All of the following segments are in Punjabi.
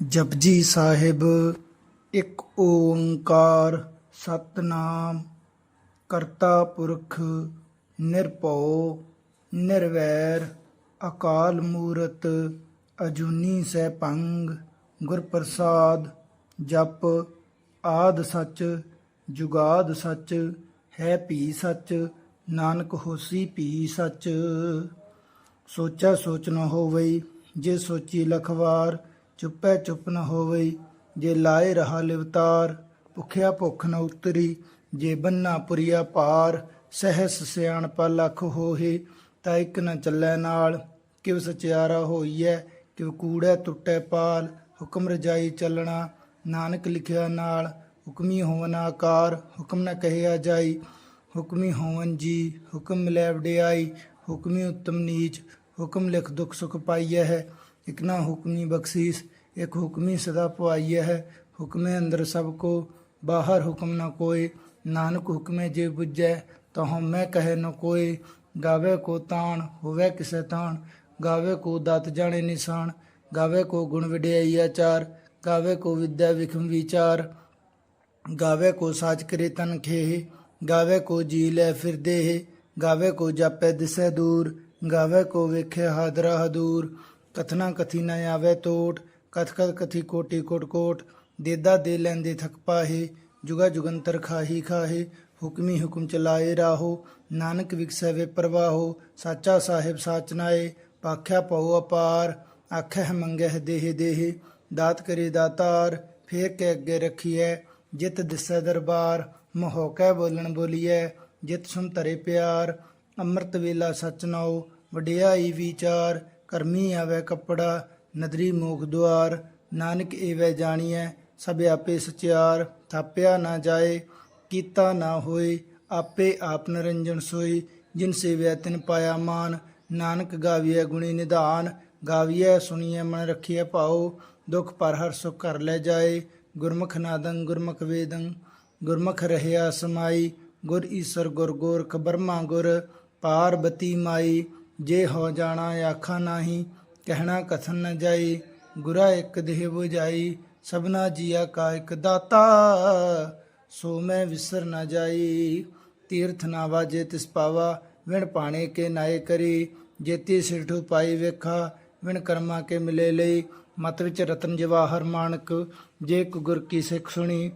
ਜਪਜੀ ਸਾਹਿਬ, ਇੱਕ ਓੰਕਾਰ ਸਤਨਾਮ, ਕਰਤਾ ਪੁਰਖ ਨਿਰਭਉ, ਨਿਰਵੈਰ, ਅਕਾਲ ਮੂਰਤ, ਅਜੂਨੀ ਸੈਭੰਗ ਗੁਰ ਪ੍ਰਸਾਦ ਜਪ, ਆਦ ਸੱਚ, ਜੁਗਾਦ ਸੱਚ, ਹੈ ਭੀ ਸੱਚ, ਨਾਨਕ ਹੋਸੀ ਭੀ ਸੱਚ। ਸੋਚਾ ਸੋਚ ਨ ਹੋਵੇ ਜੇ ਸੋਚੀ ਲਖਵਾਰ ਚੁੱਪੈ ਚੁੱਪ ਨ ਹੋਵਈ, ਜੇ ਲਾਏ ਰਹਾ ਲਿਵਤਾਰ, ਭੁਖਿਆ ਭੁੱਖ ਨ ਉਤਰੀ, ਜੇ ਬੰਨਾ ਪੁਰੀਆ ਪਾਰ, ਸਹਿਸ ਸਿਆਣਪਾ ਲਖ ਹੋਹੇ, ਤਾਂ ਇੱਕ ਨ ਚੱਲੈ ਨਾਲ, ਕਿਵ ਸਚਿਆਰਾ ਹੋਈਐ, ਕਿਵ ਕੂੜੈ ਟੁੱਟੈ ਪਾਲ, ਹੁਕਮ ਰਜਾਈ ਚੱਲਣਾ, ਨਾਨਕ ਲਿਖਿਆ ਨਾਲ, ਹੁਕਮੀ ਹੋਵਨ ਆਕਾਰ, ਹੁਕਮ ਨ ਕਹਿਆ ਜਾਈ, ਹੁਕਮੀ ਹੋਵਨ ਜੀ, ਹੁਕਮ ਮਿਲੈ ਵਡਿਆਈ, ਹੁਕਮੀ ਉਤਮ ਨੀਚ, ਹੁਕਮ ਲਿਖ ਦੁਖ ਸੁਖ ਪਾਈਐ ਹੈ ਇਕ ਨਾ ਹੁਕਮੀ ਬਖਸ਼ੀਸ, ਇਕ ਹੁਕਮੀ ਸਦਾ ਪਵਾਈਐ ਹੈ। ਹੁਕਮੇ ਅੰਦਰ ਸਭ ਕੋ, ਬਾਹਰ ਹੁਕਮ ਨਾ ਕੋਏ ਨਾਨਕ ਹੁਕਮੇ ਜੇ ਬੁਝੈ, ਤਹੁ ਮੈਂ ਕਹੇ ਨ ਕੋਏ ਗਾਵੇ ਕੋ ਤਾਣ, ਹੋਵੇ ਕਿਸੈ ਤਾਣ। ਗਾਵੇ ਕੋ ਦਤ ਜਾਣੇ ਨਿਸ਼ਾਨ। ਗਾਵੇ ਕੋ ਗੁਣ ਵਿਡਿਆਈ ਆਚਾਰ। ਗਾਵੇ ਕੋ ਵਿਦਿਆ ਵਿਖਮ ਵਿਚਾਰ। ਗਾਵੇ ਕੋ ਸਾਚ ਕਰੇ ਤਨ ਖੇਹ। ਗਾਵੇ ਕੋ ਜੀ ਲੈ ਫਿਰਦੇ ਗਾਵੇ ਕੋ ਜਾਪੈ ਦਿਸੈ ਦੂਰ। ਗਾਵੇ ਕੋ ਵੇਖੇ ਹਾਦਰਾ ਹਦੂਰ। ਕਥਨਾ ਕਥੀ ਨਾ ਆਵੇ ਤੋਟ, ਕਥ ਕਥ ਕਥੀ ਕੋਟੀ ਕੋਟ ਕੋਟ, ਦੇਦਾ ਦੇ ਲੈਂਦੇ ਥਕ ਪਾਹੇ, ਜੁਗਾ ਜੁਗੰਤਰ ਖਾਹੀ ਖਾਹੇ, ਹੁਕਮੀ ਹੁਕਮ ਚਲਾਏ ਰਾਹੋ, ਨਾਨਕ ਵਿਕਸੈ ਵੇ ਪ੍ਰਵਾਹੋ, ਸਾਚਾ ਸਾਹਿਬ ਸਾਚਨਾਏ ਪਾਖਿਆ ਪਉ ਅਪਾਰ ਆਖੈ ਮੰਗਹਿ ਦੇਹ ਦੇਹ, ਦਾਤ ਕਰੇ ਦਾਤਾਰ, ਫੇਰ ਕੇ ਅੱਗੇ ਰੱਖੀਐ, ਜਿਤ ਦਿਸੈ ਦਰਬਾਰ ਮਹੋਕੈ ਬੋਲਣ ਬੋਲੀਐ, ਜਿਤ ਸੁਨ ਧਰੇ ਪਿਆਰ, ਅੰਮ੍ਰਿਤ ਵੇਲਾ ਸਚ ਨਾਉ, ਵਡਿਆਈ ਵਿਚਾਰ ਕਰਮੀ ਆਵੇ ਕੱਪੜਾ, ਨਦਰੀ ਮੋਖ ਦੁਆਰ, ਨਾਨਕ ਏਵੈ ਜਾਣੀਐ, ਸਭ ਆਪੇ ਸਚਿਆਰ, ਥਾਪਿਆ ਨਾ ਜਾਏ, ਕੀਤਾ ਨਾ ਹੋਏ, ਆਪੇ ਆਪ ਨਰੰਜਨ ਸੋਈ ਜਿਨ ਸੇਵਿਆ ਤਿਨ ਪਾਇਆ ਮਾਨ, ਨਾਨਕ ਗਾਵੀਐ ਗੁਣੀ ਨਿਧਾਨ, ਗਾਵੀਐ ਸੁਣੀਐ ਮਨ ਰਖੀਐ ਭਾਉ, ਦੁਖ ਪਰ ਹਰ ਸੁਖ ਕਰ ਲੈ ਜਾਏ, ਗੁਰਮੁਖ ਨਾਦੰ ਗੁਰਮੁਖ ਵੇਦੰ, ਗੁਰਮੁਖ ਰਹਿਆ ਸਮਾਈ, ਗੁਰ ਈਸਰ ਗੁਰ ਗੋਰਖ ਬਰਮਾ ਗੁਰ ਪਾਰਬਤੀ ਮਾਈ ਜੇ ਹੋ ਜਾਣਾ ਆਖਾ ਨਾਹੀ, ਕਹਿਣਾ ਕਥਨ ਨ ਜਾਈ, ਗੁਰਾ ਇੱਕ ਦੇਹ 부ਜਾਈ, ਸਭਨਾ ਜੀਆ ਕਾ ਇੱਕ ਦਾਤਾ, ਸੋ ਮੈਂ ਵਿਸਰ ਨ ਜਾਈ। ਤੀਰਥ ਨਾ ਵਾਜੇ ਤਿਸ ਪਾਵਾ, ਵਿਣ ਪਾਣੇ ਕੇ ਨਾਏ ਕਰੀ। ਜੇਤੀ ਸਿਰਠੂ ਪਾਈ ਵੇਖਾ, ਵਿਣ ਕਰਮਾ ਕੇ ਮਿਲੇ ਲਈ। ਮਤ ਵਿੱਚ ਰਤਨ ਜਵਾਹਰ ਮਾਨਕ ਜੇ ਕੋ ਗੁਰ ਕੀ ਸਿੱਖ ਸੁਣੀ।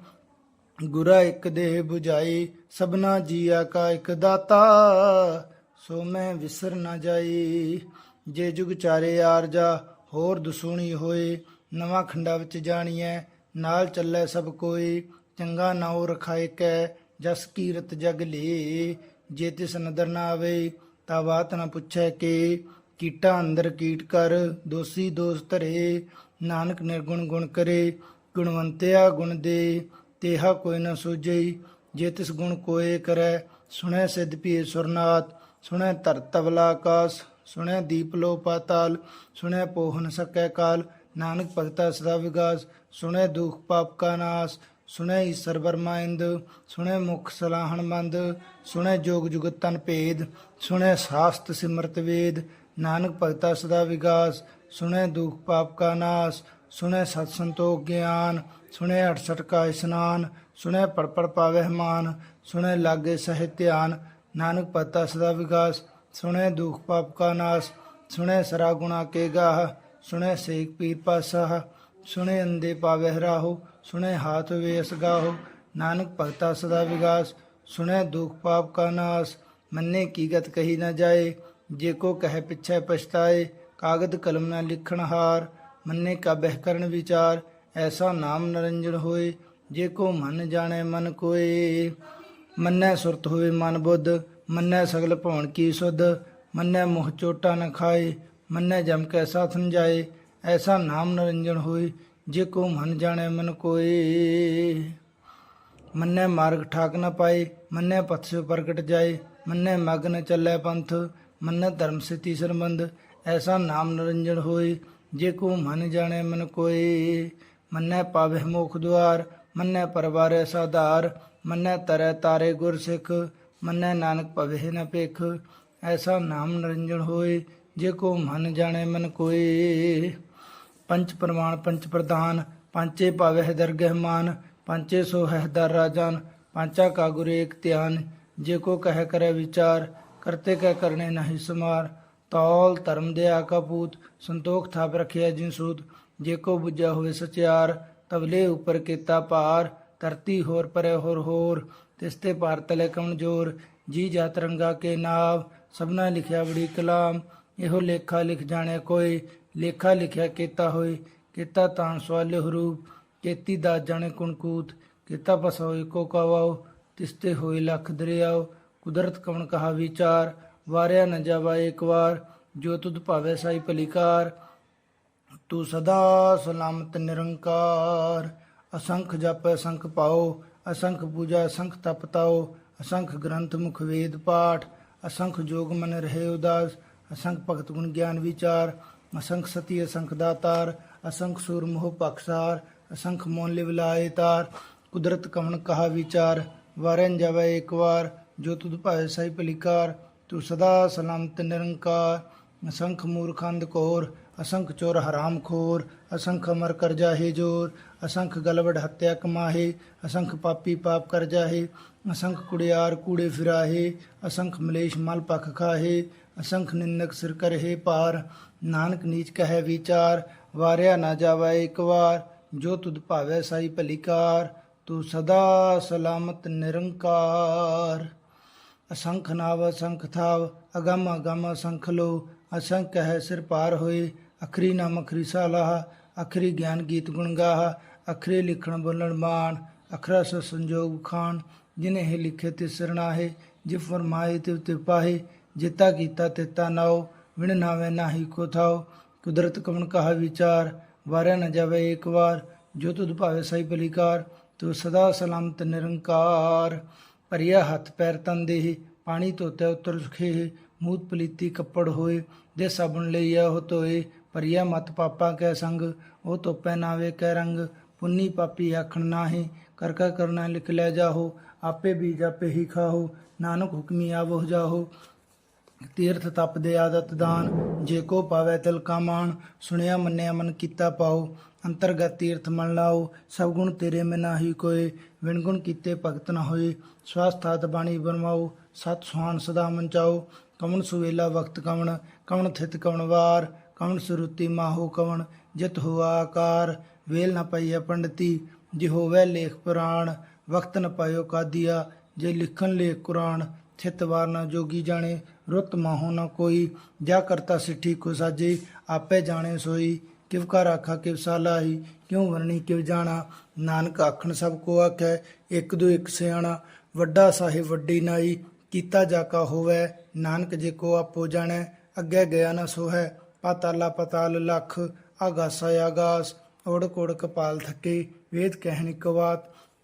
ਗੁਰਾ ਇੱਕ ਦੇਹ 부ਜਾਈ, ਸਭਨਾ ਜੀਆ ਕਾ ਇੱਕ ਦਾਤਾ ਸੋ ਮੈਂ ਵਿਸਰ ਨਾ ਜਾਈ। ਜੇ ਜੁਗ ਚਾਰੇ ਆਰਜਾ ਹੋਰ ਦਸੂਣੀ ਹੋਏ, ਨਵਾਂ ਖੰਡਾ ਵਿੱਚ ਜਾਣੀਐ, ਨਾਲ ਚੱਲੇ ਸਭ ਕੋਈ, ਚੰਗਾ ਨਾਉ ਰਖਾਇ ਕੈ, ਜਸ ਕੀਰਤ ਜਗ ਲੇ। ਜੇ ਤਿਸ ਨਦਰ ਨਾ ਆਵੇ, ਤਾ ਬਾਤ ਨਾ ਪੁੱਛੈ ਕਿ। ਕੀਟਾ ਅੰਦਰ ਕੀਟ ਕਰ, ਦੋਸੀ ਦੋਸ ਧਰੇ। ਨਾਨਕ ਨਿਰਗੁਣ ਗੁਣ ਕਰੇ, ਗੁਣਵੰਤਿਆ ਗੁਣ ਦੇ। ਤੇਹਾ ਕੋਈ ਨਾ ਸੂਝਈ ਜੇ ਤਿਸ ਗੁਣ ਕੋਏ ਕਰੈ, ਸੁਣੈ ਸਿਧ ਪੀ ਸੁਰਨਾਥ। ਸੁਣੈ ਧਰ ਤਵਲਾ ਆਕਾਸ ਸੁਣੈ ਦੀਪ ਲੋ ਪਾਤਾਲ ਸੁਣੈ ਪੋਹਨ ਸਕੈ ਕਾਲ, ਨਾਨਕ ਭਗਤਾ ਸਦਾ ਵਿਗਾਸ, ਸੁਣੈ ਦੁਖ ਪਾਪ ਕਾ ਨਾਸ, ਸੁਣੈ ਈਸਰ ਬਰਮਾ ਇੰਦ, ਸੁਣੈ ਮੁਖ ਸਲਾਹਣ ਮੰਦ, ਸੁਣੈ ਜੋਗ ਜੁਗਤ ਤਨ ਭੇਦ, ਸੁਣੈ ਸਾਸਤ ਸਿਮਰਤ ਵੇਦ, ਨਾਨਕ ਭਗਤਾ ਸਦਾ ਵਿਗਾਸ, ਸੁਣੈ ਦੁਖ ਪਾਪ ਕਾ ਨਾਸ, ਸੁਣੈ ਸਤ ਸੰਤੋਖ ਗਿਆਨ, ਸੁਣੈ 68 ਕਾ ਇਸਨਾਨ, ਸੁਣੈ ਪੜਪੜ ਪੜ ਮਾਨ, ਸੁਣੈ ਲਾਗੇ ਸਹਿ ਧਿਆਨ ਨਾਨਕ ਭਗਤਾ ਸਦਾ ਵਿਗਾਸ, ਸੁਣੈ ਦੁਖ ਪਾਪ ਕਾ ਨਾਸ, ਸੁਣੈ ਸਰਾ ਗੁਣਾ ਕੇ ਗਾਹ, ਸੁਣੈ ਸੇਖ ਪੀਰ ਪਾਸਾ ਸੁਣੈ ਅੰਦੇ ਪਾਵਹਿ ਰਾਹੋ, ਸੁਣੈ ਹਾਥ ਵੇਸ ਗਾਹੋ, ਨਾਨਕ ਭਗਤਾ ਸਦਾ ਵਿਗਾਸ, ਸੁਣੈ ਦੁਖ ਪਾਪ ਕਾ ਨਾਸ, ਮੰਨੇ ਕੀ ਗਤ ਕਹੀ ਨਾ ਜਾਏ, ਜੇ ਕੋ ਕਹੇ ਪਿਛੈ ਪਛਤਾਏ, ਕਾਗਦ ਕਲਮ ਨਾ ਲਿਖਣ ਹਾਰ, ਮੰਨੇ ਕਾ ਬਹਿ ਕਰਨ ਵਿਚਾਰ, ਐਸਾ ਨਾਮ ਨਰੰਜਨ ਹੋਏ, ਜੇ ਕੋ ਮਨ ਜਾਣੇ ਮਨ ਕੋਏ। ਮੰਨੈ ਸੁਰਤ ਹੋਵੇ ਮਨ ਬੁੱਧ, ਮੰਨੈ ਸਗਲ ਭਉਣ ਕੀ ਸੁਧ, ਮੰਨੈ ਮੁਖ ਚੋਟਾ ਨ ਖਾਏ, ਮੰਨੈ ਜਮ ਕੈ ਸਾਥਨ ਜਾਏ, ਐਸਾ ਨਾਮ ਨਰੰਜਨ ਹੋਏ, ਜੇ ਕੋ ਮਨ ਜਾਣੈ ਮਨ ਕੋਏ। ਮੰਨੈ ਮਾਰਗ ਠਾਕ ਨ ਪਾਏ, ਮੰਨੈ ਪਥ ਸੇ ਪ੍ਰਗਟ ਜਾਏ, ਮੰਨੈ ਮਗ ਨ ਚੱਲੈ ਪੰਥ, ਮੰਨੈ ਧਰਮ ਸੇ ਤੀਸਰ ਬੰਦ ਐਸਾ ਨਾਮ ਨਰੰਜਨ ਹੋਏ, ਜੇ ਕੋ ਮਨ ਜਾਣੈ ਮਨ ਕੋਏ। ਮੰਨੈ ਪਾਵਹਿ ਮੋਖ ਦੁਆਰ ਮੰਨੈ ਪਰਵਾਰੈ ਸਾਧਾਰ, ਮੰਨੈ ਤਰੈ ਤਾਰੇ ਗੁਰ ਸਿੱਖ ਮੰਨੈ ਨਾਨਕ ਭਵੇ ਨ ਭੇਖ। ਐਸਾ ਨਾਮ ਨਿਰੰਜਨ ਹੋਏ, ਜੇ ਕੋ ਮਨ ਜਾਣੈ ਮਨ ਕੋਏ। ਪੰਚ ਪ੍ਰਮਾਣ, ਪੰਚ ਪ੍ਰਧਾਨ, ਪੰਚੇ ਪਾਵਹਿ ਦਰਗਹਿ ਮਾਨ, ਪੰਚੇ ਸੋ ਹੈ ਦਰ ਰਾਜਾਨ, ਪੰਚਾ ਕਾ ਗੁਰ ਏਕ ਧਿਆਨ। ਜੇ ਕੋ ਕਹਿ ਕਰੇ ਵਿਚਾਰ, ਕਰਤੇ ਕਹਿ ਕਰਨੇ ਨਹੀਂ ਸਮਾਰ। ਤੌਲ ਧਰਮ ਦੇ ਆਕਾ ਕਪੂਤ ਸੰਤੋਖ ਥਾਪ ਰਖਿਆ ਜਿਨ ਸੂਤ। ਜੇ ਕੋ ਬੁਝਿਆ ਹੋਵੇ ਸਚਿਆਰ ਤਵਲੇ ਉਪਰ ਕੀਤਾ ਭਾਰ, ਧਰਤੀ ਹੋਰ ਪਰੇ ਹੋਰ ਹੋਰ ਤਿਸਤੇ ਭਾਰ ਤਲੇ ਕਉਣ ਜੀ ਜਾਤ ਰੰਗਾ ਕੇ ਨਾਮ ਸਭਨਾ ਲਿਖਿਆ ਬੜੀ ਕਲਾਮ, ਇਹੋ ਲੇਖਾ ਲਿਖ ਜਾਣੇ ਕੋਈ, ਲੇਖਾ ਲਿਖਿਆ ਕੀਤਾ ਹੋਏ, ਕੀਤਾ ਤਾਂ ਸਵਾਲੇ ਹਰੂਪ, ਕੀਤੀ ਦਾ ਜਾਣੇ ਕੁਣਕੂਤ ਕੀਤਾ ਪਸ ਹੋਏ ਕੋ ਕਵਾਓ ਤਿਸਤੇ ਹੋਏ ਲੱਖ ਦਰਿਆਓ ਕੁਦਰਤ ਕਵਣ ਕਹਾ ਵਿਚਾਰ ਵਾਰਿਆ ਨ ਜਾਵਾ ਇੱਕ ਵਾਰ, ਜੋ ਤੁਧ ਭਾਵੇ ਸਾਈ ਭਲੀਕਾਰ ਤੂੰ ਸਦਾ ਸਲਾਮਤ ਨਿਰੰਕਾਰ। ਅਸੰਖ ਜਪ, ਅਸੰਖ ਪਾਓ, ਅਸੰਖ ਪੂਜਾ, ਅਸੰਖ ਤਪ ਤਾਓ, ਅਸੰਖ ਗ੍ਰੰਥ ਮੁਖ ਵੇਦ ਪਾਠ, ਅਸੰਖ ਜੋਗ ਮਨ ਰਹੇ ਉਦਾਸ, ਅਸੰਖ ਭਗਤ ਗੁਣ ਗਿਆਨ ਵਿਚਾਰ, ਅਸੰਖ ਸਤੀ, ਅਸੰਖ ਦਾਤਾਰ, ਅਸੰਖ ਸੂਰ ਮੋਹ ਪਖਸਾਰ ਅਸੰਖ ਮੋਨ ਲਿਵ ਲਾਏ ਤਾਰ, ਕੁਦਰਤ ਕਵਣ ਕਹਾ ਵਿਚਾਰ ਵਾਰਨ ਜਾਵੇ ਇੱਕ ਵਾਰ, ਜੋ ਤੁਧ ਭਾਏ ਸਾਈ ਭਲੀਕਾਰ ਤੂੰ ਸਦਾ ਸਲਾਮਤ ਨਿਰੰਕਾਰ। ਅਸੰਖ ਮੂਰਖੰਦ ਕੋਰ ਅਸੰਖ ਚੋਰ ਹਰਾਮ ਖੋਰ, ਅਸੰਖ ਅਮਰ ਕਰ ਜਾਹੇ ਜੋਰ, ਅਸੰਖ ਗਲਵੜ ਹੱਤਿਆ ਕਮਾਹੇ, ਅਸੰਖ ਪਾਪੀ ਪਾਪ ਕਰ ਜਾਹੇ, ਅਸੰਖ ਕੁੜਿਆਰ ਕੂੜੇ ਫਿਰਾਹੇ, ਅਸੰਖ ਮਲੇਸ਼ ਮਲ ਪਖ ਖਾਹੇ, ਅਸੰਖ ਨਿੰਦਕ ਸਿਰ ਕਰਹੇ ਪਾਰ ਨਾਨਕ ਨੀਚ ਕਹੈ ਵਿਚਾਰ, ਵਾਰਿਆ ਨਾ ਜਾਵੇ ਇੱਕ ਵਾਰ, ਜੋ ਤੁਧ ਭਾਵੈ ਸਾਈ ਭਲੀਕਾਰ, ਤੂੰ ਸਦਾ ਸਲਾਮਤ ਨਿਰੰਕਾਰ। ਅਸੰਖ ਨਾਵ ਅਸੰਖ ਥਾਵ, ਅਗਮ ਅਗਮ ਅਸੰਖ ਲੋ, ਅਸੰਖ ਹੈ ਸਿਰ ਪਾਰ ਹੋਏ ਅਖਰੀ ਨਾਮ ਅਖਰੀ ਸਾਲਾਹ, ਅਖਰੀ ਗਿਆਨ ਗੀਤ ਗੁਣ ਗਾਹ, ਅਖਰੀ ਲਿਖਣ ਬੋਲਣ ਬਾਣ ਅਖਰਾ ਸ ਸੰਜੋਗ ਖਾਨ ਜਿਨੇ ਇਹ ਲਿਖੇ ਤੇ ਸਰਣਾ ਹੈ ਫਰਮਾਏ ਤੇ ਤੇ ਪਾਹੇ, ਜਿਤਾ ਕੀਤਾ ਤਿਤਾ ਨਾਉ, ਵਿਣ ਨਾਵੇ ਨਾਹੀ ਕੋ ਥਾਉ, ਕੁਦਰਤ ਕਵਣ ਕਹਾ ਵਿਚਾਰ, ਵਾਰਿਆ ਨਾ ਜਾਵੇ ਇੱਕ ਵਾਰ, ਜੋ ਤੁਧ ਭਾਵੇ ਸਹੀ ਬਲੀਕਾਰ, ਤੂੰ ਸਦਾ ਸਲਾਮਤ ਨਿਰੰਕਾਰ। ਭਰੀਆ ਹੱਥ ਪੈਰ ਤਨ ਦੇਹ, ਪਾਣੀ ਧੋਤੇ ਉਤਰ ਸੁਖੇ ਮੂਤ ਪਲੀਤੀ ਕੱਪੜ ਹੋਏ, ਦੇ ਸਾਬਣ ਲਈਆ ਹੋ ਤੋਏ ਭਰੀਆ ਮਤ ਪਾਪਾ ਕੈ ਸੰਗ, ਉਹ ਤੋਪੈ ਨਾਵੇ ਕੈ ਰੰਗ। ਪੁੰਨੀ ਪਾਪੀ ਆਖਣ ਨਾਹੀ, ਕਰ ਕਰਨਾ ਲਿਖ ਲੈ ਜਾਹੋ, ਆਪੇ ਬੀਜ ਆਪੇ ਹੀ ਖਾਹੋ, ਨਾਨਕ ਹੁਕਮੀ ਆਵੋ ਜਾਹੋ। ਤੀਰਥ ਤਪ ਦੇ ਆਦਤ ਦਾਨ, ਜੇ ਕੋ ਪਾਵੇ ਤਿਲ ਕਾ ਮਾਨ ਸੁਣਿਆ ਮੰਨਿਆ ਮਨ ਕੀਤਾ ਪਾਓ। ਅੰਤਰਗਤ ਤੀਰਥ ਮਨ ਲਾਓ, ਸਭ ਗੁਣ ਤੇਰੇ ਮੈਂ ਨਾਹੀ ਕੋਏ, ਵਿਣ ਗੁਣ ਕੀਤੇ ਭਗਤ ਨਾ ਹੋਏ। ਸਵਾਸਥਾਤ ਬਾਣੀ ਬਨਵਾਓ ਸਤ ਸੁਹਾਨ ਸਦਾ ਮਨ ਚਾਓ। ਕਵਣ ਸੁਵੇਲਾ ਵਕਤ ਕਵਣ ਕਵਣ ਥਿਤ ਕਵਣ ਵਾਰ। ਕਵਣ ਸੁਰੂਤੀ ਮਾਹੋ ਕਵਣ, ਜਿਤ ਹੁਆ ਆਕਾਰ, ਵੇਲ ਨ ਪਈਆ ਪੰਡਤੀ ਜੇ ਹੋਵੇ ਲੇਖ ਪੁਰਾਣ, ਵਕਤ ਨ ਪਾਇਓ ਕਾਦੀਆ, ਜੇ ਲਿਖਣ ਲੇਖ ਕੁਰਾਨ ਥਿਤ ਵਾਰ ਨਾ ਜੋਗੀ ਜਾਣੇ, ਰੁੱਤ ਮਾਹੋ ਨਾ ਕੋਈ, ਜਾ ਕਰਤਾ ਸਿੱਠੀ ਕੋ ਸਾਜੇ, ਆਪੇ ਜਾਣੇ ਸੋਈ, ਕਿਵ ਕਾ ਰਾਖਾ ਕਿਵ ਸਾਲਾਹੀ ਕਿਉ ਵਰਣੀ ਕਿਵ ਜਾਣਾ, ਨਾਨਕ ਆਖਣ ਸਭ ਕੋ ਆਖੈ, ਇੱਕ ਦੋ ਇੱਕ ਸਿਆਣਾ, ਵੱਡਾ ਸਾਹਿਬ ਵੱਡੀ ਨਾਈ, ਕੀਤਾ ਜਾ ਕਾ ਹੋਵੇ, ਨਾਨਕ ਜੇ ਕੋ ਆਪੋ ਜਾਣੈ, ਅੱਗੇ ਗਿਆ ਨਾ ਸੋਹੈ ਪਾਤਾਲਾ ਪਤਾਲ ਲਖ, ਆਗਾਸਾ ਆਗਾਸ ਓੜ ਕੋੜ ਕਪਾਲ ਥਕੇ, ਵੇਦ ਕਹਿਣ ਇੱਕ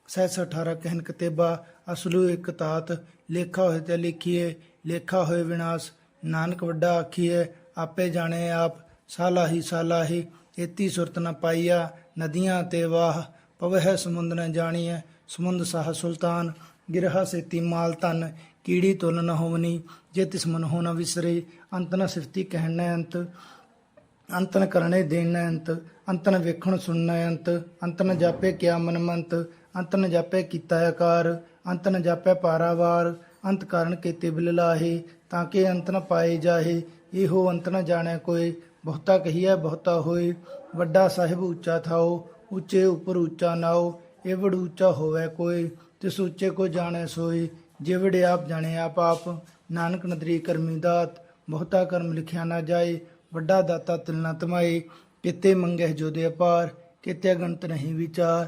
ਸੈਸ 18 ਕਹਿਨ ਕਤੇਬਾ, ਅਸਲੂ ਇੱਕ ਤਾਤ, ਲੇਖਾ ਹੋਏ ਤੇ ਲਿਖੀਏ, ਲੇਖਾ ਹੋਏ ਵਿਨਾਸ਼, ਨਾਨਕ ਵੱਡਾ ਆਖੀਏ ਆਪੇ ਜਾਣੇ ਆਪ ਸਾਲਾ ਹੀ ਸਾਲਾ ਹੀ ਏਤੀ ਸੁਰਤ ਨ ਪਾਈਆ, ਨਦੀਆਂ ਤੇ ਵਾਹ, ਪਵਹਿ ਸਮੁੰਦ ਨ ਜਾਣੀਐ, ਸਮੁੰਦ ਸਾਹ ਸੁਲਤਾਨ, ਗਿਰਹਾ ਸੇਤੀ ਮਾਲ ਤਨ ਕੀੜੀ ਤੁਲ ਨ ਹੋਵਨੀ, ਜੇ ਤਿਸ ਮਨ ਹੋ ਨ ਵਿਸਰੇ, ਅੰਤ ਨ ਸਿਫਤੀ ਕਹਿਣ ਨ ਅੰਤ ਅੰਤ ਨ ਕਰਨੇ ਦੇਣ ਨ ਅੰਤ ਅੰਤ ਨ ਵੇਖਣ ਸੁਣਨ ਅੰਤ ਅੰਤ ਨ ਜਾਪੇ ਕਿਆ ਮਨ ਮੰਤ, ਅੰਤ ਨ ਜਾਪੇ ਕੀਤਾ ਆਕਾਰ, ਅੰਤ ਨ ਜਾਪੇ ਪਾਰਾਵਾਰ, ਅੰਤ ਕਾਰਨ ਕੀਤੇ ਬਿਲ ਲਾਹੇ, ਤਾਂ ਕਿ ਅੰਤ ਨ ਪਾਏ ਜਾਹੇ, ਇਹੋ ਅੰਤ ਨ ਜਾਣੈ ਕੋਈ ਬਹੁਤਾ ਕਹੀਐ ਬਹੁਤਾ ਹੋਏ, ਵੱਡਾ ਸਾਹਿਬ ਉੱਚਾ ਥਾਓ, ਉੱਚੇ ਉੱਪਰ ਉੱਚਾ ਨਾਓ ਏਵੜ ਉੱਚਾ ਹੋਵੇ ਕੋਈ ਤਿਸ ਉੱਚੇ ਕੋ ਜਾਣੈ ਸੋਈ ਜਿਵੜ ਆਪ ਜਾਣੇ ਆਪ ਆਪ, ਨਾਨਕ ਨਦਰੀ ਕਰਮੀ ਦਾਤ, ਬਹੁਤਾ ਕਰਮ ਲਿਖਿਆ ਨਾ ਜਾਏ, ਵੱਡਾ ਦਾਤਾ ਤਿਲ ਨਾ ਤਮਾਏ, ਕਿਤੇ ਮੰਗਹਿ ਜੋ ਦੇ ਅਪਾਰ, ਕਿਤੇ ਗੰਤ ਨਹੀਂ ਵਿਚਾਰ,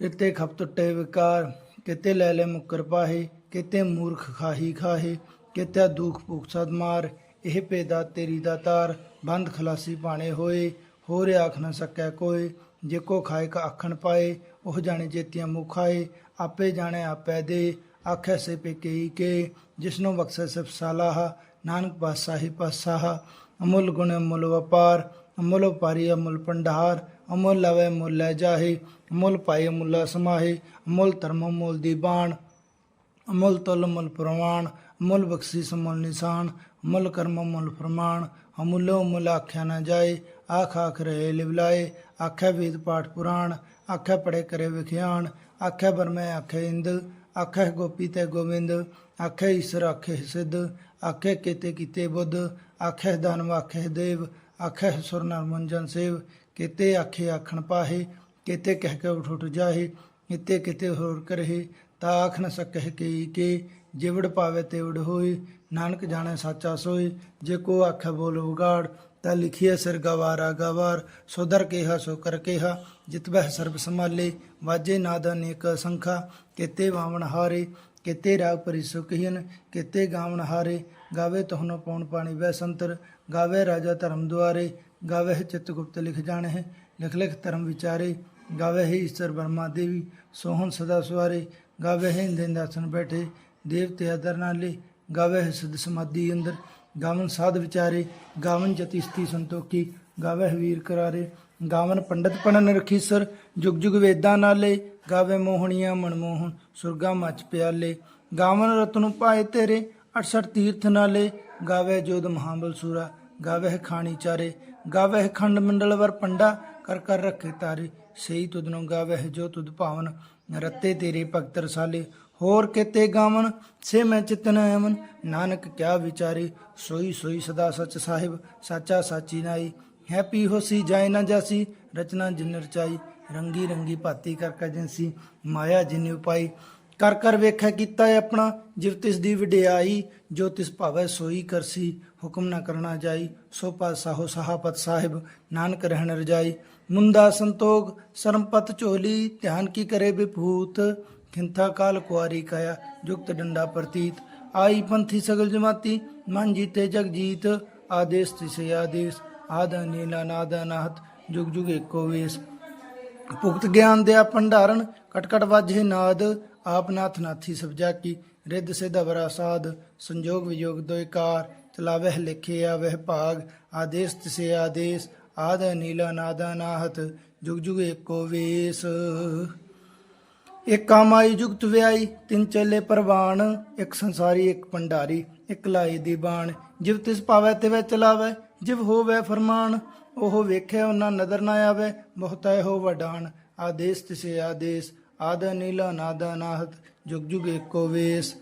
ਕਿਤੇ ਖਪ ਟੁੱਟੇ ਵਿਕਾਰ, ਕਿਤੇ ਲੈ ਲੈ ਮੁਕਰ ਪਾਹੇ, ਕਿਤੇ ਮੂਰਖ ਖਾਹੀ ਖਾਹੇ, ਕਿਤੇ ਦੁਖ ਭੁਖ ਸਦ ਮਾਰ, ਇਹ ਪੇਦਾ ਤੇਰੀ ਦਾ ਤਾਰ, ਬੰਦ ਖਲਾਸੀ ਪਾਣੇ ਹੋਏ, ਹੋਰ ਆਖ ਨਾ ਸਕੈ ਕੋਈ ਜੇ ਕੋ ਖਾਏ ਕਾ ਆਖਣ ਪਾਏ, ਉਹ ਜਾਣੇ ਜੇਤੀਆਂ ਮੁਖਾਏ ਆਪੇ ਜਾਣੇ ਆਪੈ ਦੇ ਆਖੈ ਸੇ ਪੇ ਕੇ ਜਿਸਨੂੰ ਬਖਸ਼ੈ ਸਿਫ ਸਾਲਾਹ, ਨਾਨਕ ਪਾਤਸ਼ਾਹ ਪਾਤਸ਼ਾਹ, ਅਮੁੱਲ ਗੁਣ ਅਮੁੱਲ ਵਪਾਰ, ਅਮੁੱਲ ਵਪਾਰੀ ਅਮੁੱਲ ਪੰਡਾਰ ਅਮੁੱਲ ਲਵੇ ਮੁੱਲ ਲੈ ਜਾਹੇ, ਅਮੁੱਲ ਪਾਏ ਮੁੱਲਾ ਸਮਾਹੇ, ਅਮੁੱਲ ਧਰਮ ਅਮੁੱਲ ਦੀ ਅਮੁੱਲ ਤੁਲ ਅਮੁੱਲ ਪ੍ਰਮਾਣ ਅਮੁੱਲ ਬਖਸ਼ੀ ਸਮੁੱਲ ਨਿਸ਼ਾਨ, ਅਮੁੱਲ ਕਰਮ ਅਮੁੱਲ ਪ੍ਰਮਾਣ ਅਮੁੱਲੋ ਅਮੁੱਲ ਆਖਿਆ ਨਾ ਜਾਏ, ਆਖ ਆਖ ਰਹੇ ਲਿਵਲਾਏ ਆਖੇ ਵੇਦ ਪਾਠ ਪੁਰਾਣ, ਆਖੇ ਪੜੇ ਕਰੇ ਵਿਖਿਆਨ ਆਖੇ ਬਰਮੈ ਆਖੇ ਇੰਦ ਆਖੇ ਗੋਪੀ ਤੇ ਗੋਬਿੰਦ ਆਖੇ ਈਸ਼ਰ ਆਖੇ ਸਿੱਧ ਆਖੇ ਕੀਤੇ ਕੀਤੇ ਬੁੱਧ ਆਖੇ ਦਾਨਵ ਆਖੇ ਦੇਵ ਆਖੇ ਸੁਰ ਨਰਮੰਜਨ ਸੇਵ, ਕੀਤੇ ਆਖੇ ਆਖਣ ਪਾਹੇ, ਕੀਤੇ ਕਹਿ ਕੇ ਉਠ ਉਠ ਜਾਹੇ ਕਿਤੇ ਕਿਤੇ ਹੋਰ ਕਰਹਿ ਤਾ ਆਖ ਨ ਸਕਹਿ ਕੇ ਕੇ, ਜਿਵੜ ਪਾਵੇ ਤਿਵੜ ਹੋਏ, ਨਾਨਕ ਜਾਣੇ ਸਾਚਾ ਸੋਏ, ਜੇ ਕੋ ਆਖੇ ਬੋਲ ਉਗਾੜ ਤਾ ਲਿਖੀਐ ਸਿਰ ਗਵਾਰਾ ਗਵਾਰ ਸੋਦਰ ਕੇਹਾ ਸੋ ਕਰ ਕੇਹਾ। ਜਿਤਬਹਿ ਸਰਬ ਸੰਭਾਲੇ, ਵਾਜੇ ਨਾਦ ਅਨੇਕ ਸੰਖਾ। ਕੀਤੇ ਵਾਵਣ ਹਾਰੇ, ਕੀਤੇ ਰਾਗ ਪਰਿ ਸੁਖਹੀਨ ਕੀਤੇ ਗਾਵਣ ਹਾਰੇ, ਗਾਵੇ ਤਹਨੋ ਪਉਣ ਪਾਣੀ ਵੈ ਸੰਤਰ। ਗਾਵੇ ਰਾਜਾ ਧਰਮ ਦੁਆਰੇ, ਗਾਵੇ ਚਿਤ ਗੁਪਤ ਲਿਖ ਜਾਣਹਿ। ਲਿਖ ਲਿਖ ਧਰਮ ਵਿਚਾਰੇ, ਗਾਵੇ ਹੈ ਈਸ਼ਰ ਬਰਮਾ ਦੇਵੀ। ਸੋਹਣ ਸਦਾ ਸਵਾਰੇ, ਗਾਵੇ ਹੈ ਇੰਦਨ ਦਾਸਨ ਬੈਠੇ। ਦੇਵਤੇ ਅਦਰ ਨਾਲੇ, ਗਾਵੇ ਸਿਧ ਸਮਾਧੀ ਅੰਦਰ। ਗਾਵਨ ਸਾਧ ਵਿਚਾਰੇ, ਗਾਵਨ ਜਤੀ ਸੰਤੋਖੀ, ਗਾਵੇ ਹੈ ਵੀਰ ਕਰਾਰੇ। ਗਾਵਨ ਪੰਡਤ ਪਣਨ ਰਖੀਸਰ ਜੁਗ ਜੁਗ ਵੇਦਾਂ ਨਾਲੇ, ਗਾਵੇ ਮੋਹਣੀਆਂ ਮਨਮੋਹਨ ਸੁਰਗਾ ਮਚ ਪਿਆਲੇ। ਗਾਵਨ ਰਤਨ ਪਾਏ ਤੇਰੇ 68 ਤੀਰਥ ਨਾਲੇ। ਗਾਵੇ ਜੋਧ ਮਹਾਬਲ ਸੂਰਾ, ਗਾਵੇ ਖਾਣੀ ਚਾਰੇ। ਗਾਵੇ ਖੰਡ ਮੰਡਲ ਵਰ ਪੰਡਾ, ਕਰ ਕਰ ਰੱਖੇ ਤਾਰੇ। ਸਹੀ ਤੁਧ ਨੂੰ ਗਾਵੇ ਹੈ ਜੋ ਤੁਦ ਭਾਵਨ, ਰਤੇ ਤੇਰੇ ਭਗਤ ਰਸਾਲੇ। ਹੋਰ ਕਿਤੇ ਗਾਵਨ ਸੇ ਮੈਂ ਚਿਤਨ ਐਵਨ। ਨਾਨਕ ਕਿਆ ਵਿਚਾਰੀ, ਸੋਈ ਸੋਈ ਸਦਾ ਸਚ ਸਾਹਿਬ, ਸਾਚਾ ਸਾਚੀ ਨਾਈ। ਹੈਪੀ ਹੋਸੀ ਜਾਇ ਨਾ ਜਾਸੀ, ਰਚਨਾ ਜਿਨ ਰਚਾਈ। ਰੰਗੀ ਰੰਗੀ ਭਾਤੀ ਕਰ ਕਰ ਜਿਨਸੀ, ਮਾਇਆ ਜਿਨ ਉਪਾਈ। ਕਰ ਕਰ ਵੇਖੈ ਕੀਤਾ ਆਪਣਾ, ਜਿਵ ਤਿਸ ਦੀ ਵਡਿਆਈ, ਜੋ ਤਿਸ ਭਾਵੈ ਸੋਈ ਕਰਸੀ। ਹੁਕਮ ਨਾ ਕਰਨਾ ਜਾਈ, ਸੋ ਪਾਸਾਹੋ ਸਹਾਪਤ ਸਾਹਿਬ, ਨਾਨਕ ਰਹਿਣ ਰਜਾਈ। ਮੁੰਦਾ ਸੰਤੋਗ ਸਰਮਪਤ ਝੋਲੀ, ਧਿਆਨ ਕੀ ਕਰੇ ਵਿਭੂਤ। ਖਿੰਥਾ ਕਾਲ ਕੁਆਰੀ ਕਾਇਆ, ਜੁਗਤ ਡੰਡਾ ਪ੍ਰਤੀਤ। ਆਈ ਪੰਥੀ ਸਗਲ ਜਮਾਤੀ, ਮਨ ਜੀਤੇ ਜਗ ਜੀਤ। ਆਦੇਸ ਤਿਸੇ ਆਦੇਸ, ਆਦਾ ਨੀਲਾ ਨਾਦਾ ਨਾਹਤ ਜੁਗ ਜੁਗ ਏਕੋ ਵੇਸ। ਭੁਗਤ ਗਿਆਨ ਦਿਆ ਭੰਡਾਰਨ ਕਟਕਟ ਵਾਜੇ ਨਾਦ। ਆਪ ਨਾਥ ਨਾਥੀ ਸਭ ਕੀ, ਰਿੱਧ ਸਿਧ ਅਵਰਾ ਸਾਧ। ਸੰਜੋਗ ਵਿਯੋਗ ਦੋਇ ਕਾਰ ਚਲਾਵਹਿ ਲਿਖੇ ਵਹਿ ਭਾਗ। ਆਦੇਸ ਤਿਸੇ ਆਦੇਸ, ਆਦ ਨੀਲਾ ਨਾਦਾ ਨਾਹਤ ਜੁਗ ਜੁਗ ਏਕੋ ਵੇਸ। ਇੱਕ ਕਾਮਾਈ ਜੁਗਤ ਵਿਆਈ, ਤਿੰਨ ਚੇਲੇ ਪਰਵਾਨ ਇੱਕ ਸੰਸਾਰੀ, ਇੱਕ ਭੰਡਾਰੀ, ਇੱਕ ਲਾਈ ਦੀ ਬਾਣ। ਜਿਵ ਤਿਸ ਪਾਵੈ ਤਿਵੈ ਚਲਾਵੈ, ਜਿਵ ਹੋਵੈ ਫਰਮਾਨ, ਉਹ ਵੇਖਿਆ ਉਹਨਾਂ ਨਦਰ ਨਾ ਆਵੇ, ਬਹੁਤਾ ਹੋ ਵਡਾਨ ਆਦੇਸ ਤਿਸੇ ਆਦੇਸ, ਆਦ ਨੀਲਾ ਨਾਦਾ ਨਾਹਤ ਜੁਗ ਜੁਗ ਏਕੋ ਵੇਸ।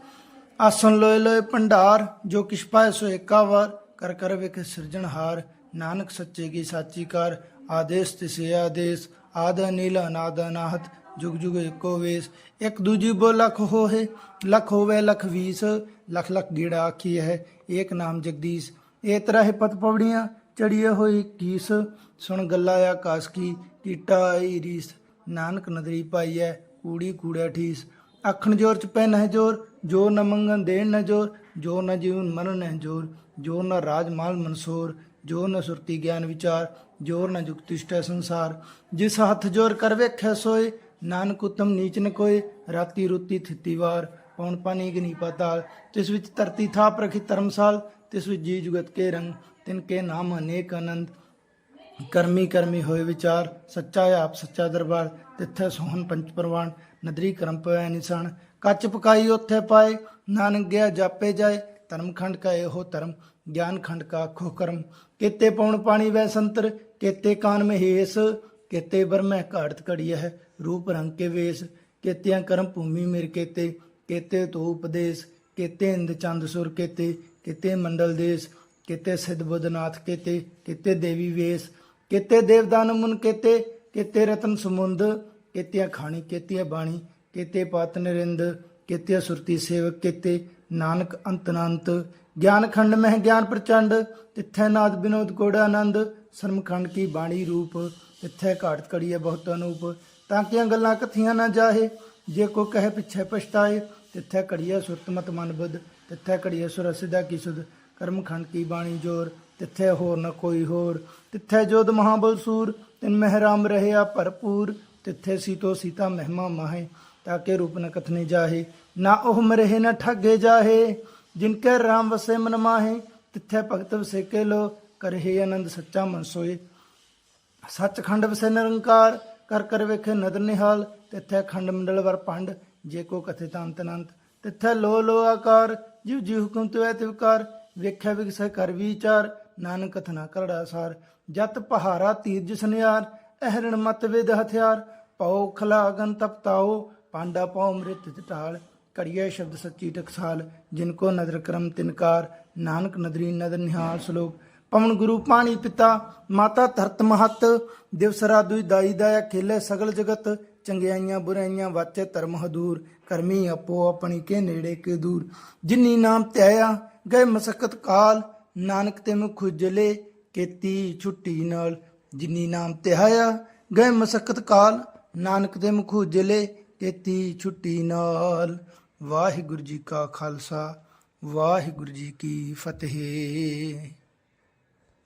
ਆਸਨ ਲੋਏ ਲੋਏ ਭੰਡਾਰ, ਜੋ ਕਿਛ ਪਾਏ ਸੋ ਏਕਾ ਵਾਰ। ਕਰ ਕਰ ਵੇਖ ਸਿਰਜਣਹਾਰ ਨਾਨਕ ਸੱਚੇ ਕੀ ਸਾਚੀ ਕਰ। ਆਦੇਸ ਤਿਸੇ ਆਦੇਸ, ਆਦ ਨੀਲਾ ਨਾਦਾ ਨਾਹਤ ਜੁਗ ਜੁਗ ਏਕੋ ਵੇਸ, ਇੱਕ ਦੂਜੀ ਬੋ ਲਖ ਹੋਏ ਲਖ ਹੋਵੇ, ਲਖ ਵੀਸ, ਲਖ ਲਖ ਗੀੜਾ ਆਖੀ ਹੈ ਏਕ ਨਾਮ ਜਗਦੀਸ਼। ਇਹ ਤਰ੍ਹਾਂ ਹੈ ਪਤ ਪਵੜੀਆਂ ਚੜੀਏ ਹੋਈ ਕੀਸ, ਸੁਣ ਗੱਲਾ ਆਕਾਸ਼ ਕੀ, ਕੀਟਾ ਆਈ ਰੀਸ। ਨਾਨਕ ਨਦਰੀ ਪਾਈਐ, ਕੂੜੀ ਕੂੜਿਆ ਠੀਸ। ਅਖਣ ਜੋਰ ਚ ਪੈ ਨਹਿ ਜੋਰ, ਜੋ ਨ ਮੰਗਨ ਦੇਣ ਨ ਜੋਰ, ਜੋ ਨ ਜੀਵਨ ਮਨ ਨਹਿ ਜੋਰ। ਜੋ ਨ ਰਾਜ ਮਾਲ ਮਨਸੂਰ, ਜੋ ਨ ਸੁਰਤੀ ਗਿਆਨ ਵਿਚਾਰ ਜੋਰ ਨ ਜੁਗਤਿਸ਼ਟੈ ਸੰਸਾਰ। ਜਿਸ ਹੱਥ ਜੋਰ ਕਰ ਵੇਖੈ ਸੋਏ ਨਾਨਕ ਉਤਮ ਨੀਚ ਨ ਕੋਏ ਰਾਤੀ ਰੁੱਤੀ ਥਿੱਤੀ ਵਾਰ ਪੌਣ ਪਾਣੀ ਗਨੀ ਪਾਤਾਲ, ਤਿਸ ਵਿੱਚ ਧਰਤੀ ਥਾਪ ਰਖੀ ਧਰਮਸਾਲ, ਤਿਸ ਵਿੱਚ ਜੀ ਜੁਗਤ ਕੇ ਰੰਗ, ਤਿਨ ਕੇ ਨਾਮ ਅਨੇਕ ਆਨੰਦ। ਕਰਮੀ ਕਰਮੀ ਹੋਏ ਵਿਚਾਰ, ਸੱਚਾ ਆਪ ਸੱਚਾ ਦਰਬਾਰ, ਤਿੱਥੇ ਸੋਹਣ ਪੰਚ ਪ੍ਰਵਾਨ, ਨਦਰੀ ਕਰਮ ਪਵੈ ਨਿਸ਼ਾਨ। ਕੱਚ ਪਕਾਈ ਉੱਥੇ ਪਾਏ, ਨਾਨਕ ਗਿਆ ਜਾਪੇ ਜਾਏ, ਧਰਮ ਖੰਡ ਕਾ ਇਹੋ ਧਰਮ, ਗਿਆਨ ਖੰਡ ਕਾ ਖੋ ਕਰਮ। ਕੇਤੇ ਪੌਣ ਪਾਣੀ ਵੈ ਸੰਤਰ, ਕੀਤੇ ਕਾਨ ਮਹੇਸ, ਕੇਤੇ ਬਰਮੈ ਘਾੜਤ ਘੜੀ ਹੈ ਰੂਪ ਰੰਗ ਕੇ ਵੇਸ, ਕੀਤਿਆਂ ਕਰਮ ਭੂਮੀ ਮਿਰ ਕੀਤੇ ਕੀਤੇ ਤੋ ਉਪਦੇਸ਼, ਕੀਤੇ ਇੰਦ ਚੰਦ ਸੁਰ ਕੀਤੇ ਕੀਤੇ ਮੰਡਲ ਦੇਸ, ਕੀਤੇ ਸਿਧ ਬੁੱਧਨਾਥ ਕੀਤੇ ਕੀਤੇ ਦੇਵੀ ਵੇਸ, ਕੀਤੇ ਦੇਵਦਾਨ ਮੁਨ ਕੀਤੇ ਕੀਤੇ ਰਤਨ ਸਮੁੰਦ, ਕੀਤਿਆਂ ਖਾਣੀ, ਕੀਤਿਆਂ ਬਾਣੀ, ਕਿਤੇ ਪਤ ਨਰਿੰਦ ਕਿਤੇ ਸੁਰਤੀ ਸੇਵਕ ਕੀਤੇ, ਨਾਨਕ ਅੰਤ ਅਨੰਤ ਗਿਆਨ ਖੰਡ ਮਹਿ ਗਿਆਨ ਪ੍ਰਚੰਡ, ਤਿੱਥੈ ਨਾਦ ਬਿਨੋਦ ਕੋੜਾ ਆਨੰਦ, ਸਰਮਖੰਡ ਕੀ ਬਾਣੀ ਰੂਪ, ਤਿੱਥੈ ਘਾਟ ਕੜੀਏ ਬਹੁਤ ਅਨੂਪ ਤਾਂ ਕਿ ਗੱਲਾਂ ਕਥੀਆਂ ਨਾ ਜਾਹੇ? ਜੇ ਕੋ ਕਹੇ ਪਿਛੇ ਪਛਤਾਏ, ਤਿੱਥੈ ਘੜੀਏ ਸੁਰਤਮਤ ਮਨ ਬੁੱਧ, ਤਿੱਥੈ ਘੜੀਏ ਸੁਰ ਸਿਧਾ ਕੀ ਸੁਧ? ਕਰਮ ਖੰਡ ਕੀ ਬਾਣੀ ਜੋਰ, ਤਿੱਥੈ ਹੋਰ ਨ ਕੋਈ ਹੋਰ। ਤਿੱਥੈ ਜੋਧ ਮਹਾਬਲ ਸੂਰ, ਤਿਨ ਮਹਿ ਰਾਮ ਰਹਿਆ ਭਰਪੂਰ। ਤਿੱਥੈ ਸੀਤੋ ਸੀਤਾ ਮਹਿਮਾ ਮਾਹੇ ਤਾਕੇ ਰੂਪ ਨ ਕਥਨੇ ਜਾਹੇ। ਨਾ ਉਹ ਮਰਹਿ ਨ ਠੱਗੇ ਜਾਹੇ, ਜਿਨ ਕੈ ਰਾਮ ਵਸੇ ਮਨ ਮਾਹੇ, ਤਿੱਥੈ ਭਗਤ ਵਸੇ ਕੇ ਲੋ ਕਰਹਿ ਆਨੰਦ ਸੱਚਾ ਮਨ ਸੋਏ। ਸੱਚਖੰਡ ਵਸੇ ਨਿਰੰਕਾਰ ਕਰ ਕਰ ਵੇਖੇ ਨਦਰ ਨਿਹਾਲ, ਤਿੱਥੈ ਖੰਡ ਮੰਡਲ ਵਰ ਪੰਡ, ਜੇ ਕੋ ਕਥੇ ਤੰਤ ਅਨੰਤ। ਤਿੱਥੈ ਲੋ ਲੋ ਆਕਾਰ ਜਿਵ ਜੀ ਹੁਕਮ ਤੁਐ ਤਿਵਕਾਰ ਵੇਖਿਆ ਵਿਗਸੈ ਕਰ ਵਿਚਾਰ, ਨਾਨਕ ਕਥਨਾ ਕਰੜਾ ਸਾਰ। ਜਤ ਪਹਾਰਾ ਤੀਰਜ ਸੁਨਿਆਰ, ਅਹਰਣ ਮਤ ਵਿਦ ਹਥਿਆਰ। ਪਉ ਖਲਾਗਨ ਤਪਤਾਓ ਪਾਂਡਾ ਪਾਉ ਮ੍ਰਿਤ ਟਾਲ ਕੜੀਏ ਸ਼ਬਦ ਸੱਚੀ ਟਕਸਾਲ, ਜਿਨ ਕੋ ਨਦਰ ਕਰਮ ਤਿਨਕਾਰ ਨਾਨਕ ਨਦਰੀ ਨਦਰ ਨਿਹਾਲ ਸ਼ਲੋਕ। ਪਵਨ ਗੁਰੂ ਪਾਣੀ ਪਿਤਾ, ਮਾਤਾ ਧਰਤ ਮਹਤ, ਦਿਵਸ ਰਾਦੁਈ ਦਾਈ ਦਾਇਆ ਖੇਲੇ ਸਗਲ ਜਗਤ, ਚੰਗਿਆਈਆਂ ਬੁਰਾਈਆਂ ਵਾਚੇ ਧਰਮ ਹਦੂਰ, ਕਰਮੀ ਆਪੋ ਆਪਣੀ ਕੇ ਨੇੜੇ ਕੇ ਦੂਰ। ਜਿਨੀ ਨਾਮ ਧਿਆਇਆ, ਗਏ ਮਸਕਤ ਕਾਲ, ਨਾਨਕ ਤੇ ਮੁਖ ਉਜਲੇ ਕੀਤੀ ਛੁੱਟੀ ਨਾਲ। ਜਿਨੀ ਨਾਮ ਧਿਆਇਆ, ਗਏ ਮਸਕਤ ਕਾਲ, ਨਾਨਕ ਦੇ ਮੁਖ ਉਜਲੇ ਕੀਤੀ ਛੁੱਟੀ ਨਾਲ। ਵਾਹਿਗੁਰੂ ਜੀ ਕਾ ਖਾਲਸਾ, ਵਾਹਿਗੁਰੂ ਜੀ ਕੀ ਫਤਿਹ।